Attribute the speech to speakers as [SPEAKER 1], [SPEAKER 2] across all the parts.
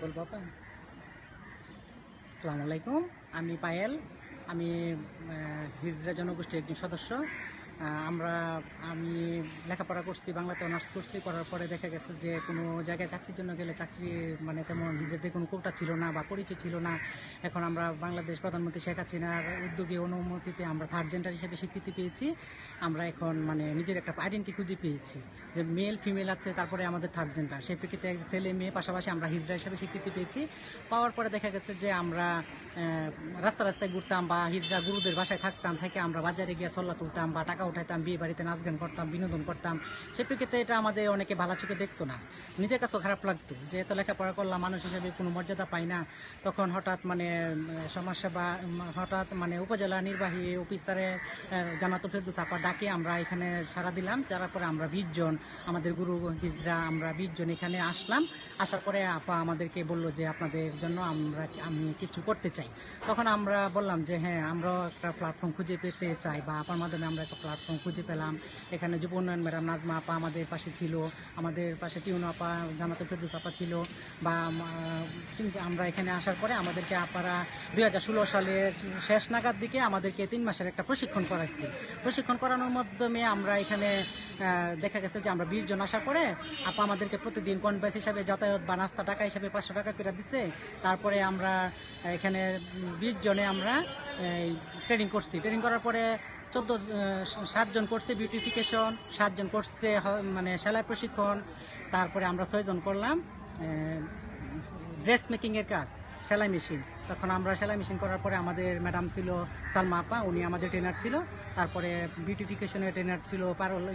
[SPEAKER 1] বলব আসসালামু আলাইকুম। আমি পায়েল। আমি হিজরা জনগোষ্ঠীর একজন সদস্য। আমরা, আমি লেখাপড়া করছি, বাংলাতে অনার্স করছি, করার পরে দেখা গেছে যে কোনো জায়গায় চাকরির জন্য গেলে চাকরি মানে তেমন নিজেদের কোনো কোটা ছিল না বা পরিচয় ছিল না। এখন আমরা বাংলাদেশ প্রধানমন্ত্রী শেখ হাসিনার উদ্যোগে, অনুমতিতে আমরা থার্ড জেন্ডার হিসেবে স্বীকৃতি পেয়েছি। আমরা এখন মানে নিজের একটা আইডেন্টি খুঁজে পেয়েছি যে মেল ফিমেল আছে, তারপরে আমাদের থার্ড জেন্ডার সেই প্রেক্ষিতে ছেলে, মেয়ে পাশাপাশি আমরা হিজড়া হিসেবে স্বীকৃতি পেয়েছি। পাওয়ার পরে দেখা গেছে যে আমরা রাস্তা রাস্তায় ঘুরতাম বা হিজড়া গুরুদের বাসায় থাকতাম, থেকে আমরা বাজারে গিয়ে সল্লা তুলতাম বা টাকা উঠাইতাম, বিয়ে বাড়িতে নাচ গান করতাম, বিনোদন করতাম। সেই প্রেক্ষিতে এটা আমাদের অনেকে ভালো চোখে দেখতো না। নিজের কাছেও খারাপ লাগতো। যে এত লেখাপড়া করলাম, মানুষ হিসেবে কোনো মর্যাদা পাই না। তখন হঠাৎ মানে সমাজসেবা হঠাৎ মানে উপজেলা নির্বাহী অফিসারে জামাতুল ফেরদুস আপা ডাকে, আমরা এখানে সারা দিলাম। যার পরে আমরা বিশ জন, আমাদের গুরু হিজরা, আমরা বিশ জন এখানে আসলাম। আসার পরে আপা আমাদেরকে বলল যে, আপনাদের জন্য আমরা আমি কিছু করতে চাই। তখন আমরা বললাম যে হ্যাঁ আমরাও একটা প্ল্যাটফর্ম খুঁজে পেতে চাই বা আপার মাধ্যমে আমরা একটা প্ল্যাটফর্ম খুঁজে পেলাম। এখানে যুব উন্নয়ন ম্যাডাম নাজমা আপা আমাদের পাশে ছিল, আমাদের পাশে টিউন আপা জামাতুল ফেরদুস আপা ছিল বা কিন্তু আমরা এখানে আসার পরে আমাদেরকে আপারা দুই হাজার ষোলো সালের শেষ নাগাদ দিকে আমাদেরকে তিন মাসের একটা প্রশিক্ষণ করাইছি। প্রশিক্ষণ করানোর মাধ্যমে আমরা এখানে দেখা গেছে যে আমরা বিশ জন আসার পরে আপা আমাদেরকে প্রতিদিন কনভেস হিসাবে যাতায়াত বা নাস্তা টাকা হিসাবে পাঁচশো টাকা করে দিচ্ছে তারপরে আমরা এখানে বিশ জনে আমরা ট্রেনিং করছি। ট্রেনিং করার পরে চোদ্দ সাতজন করছে বিউটিফিকেশন সাতজন করছে মানে সেলাই প্রশিক্ষণ, তারপরে আমরা ছয়জন করলাম ড্রেস মেকিংয়ের কাজ, সেলাই মেশিন তখন আমরা সেলাই মেশিন করার পরে আমাদের ম্যাডাম ছিল সালমা আপা উনি আমাদের ট্রেনার ছিল। তারপরে বিউটিফিকেশনের ট্রেনার ছিল পারল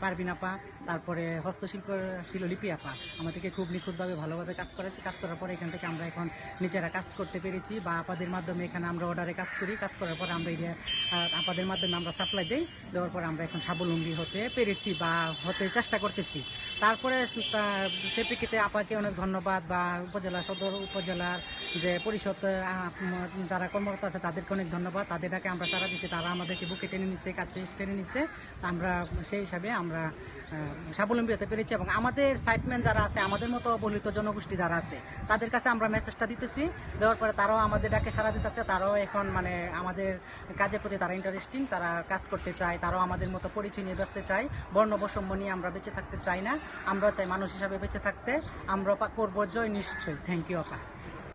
[SPEAKER 1] পারবিন আপা তারপরে হস্তশিল্প ছিল লিপি আপা। আমাদেরকে খুব নিখুঁতভাবে ভালোভাবে কাজ করেছে। কাজ করার পরে এখান থেকে আমরা এখন নিজেরা কাজ করতে পেরেছি বা আপাদের মাধ্যমে এখানে আমরা অর্ডারে কাজ করি। কাজ করার পরে আমরা এই যে, আহ, আপাদের মাধ্যমে আমরা সাপ্লাই দিই। দেওয়ার পরে আমরা এখন স্বাবলম্বী হতে পেরেছি বা হতে চেষ্টা করতেছি। তারপরে সে প্রেক্ষিতে আপাকে অনেক ধন্যবাদ বা উপজেলা সদর উপজেলার যে পরিষদ যারা কর্মরত আছে, তাদেরকে অনেক ধন্যবাদ। তাদের ডাকে আমরা সারা দিচ্ছি তারা আমাদেরকে বুকে টেনে নিচ্ছে কাছে টেনে নিচ্ছে আমরা সেই হিসাবে আমরা স্বাবলম্বী হতে পেরেছি এবং আমাদের সাইটম্যান যারা আছে, আমাদের মতো অবহেলিত জনগোষ্ঠী যারা আছে, তাদের কাছে আমরা মেসেজটা দিতেছি। দেওয়ার পরে তারাও আমাদের ডাকে সারা দিতেছে। তারাও এখন মানে আমাদের কাজের প্রতি তারা ইন্টারেস্টিং তারা কাজ করতে চায়, তারাও আমাদের মতো পরিচয় নিয়ে বাঁচতে চায় বর্ণ বৈষম্য নিয়ে আমরা বেঁচে থাকতে চাই না। আমরাও চাই মানুষ হিসাবে বেঁচে থাকতে। আমরা করব জয় নিশ্চয়ই। থ্যাংক ইউ আপা।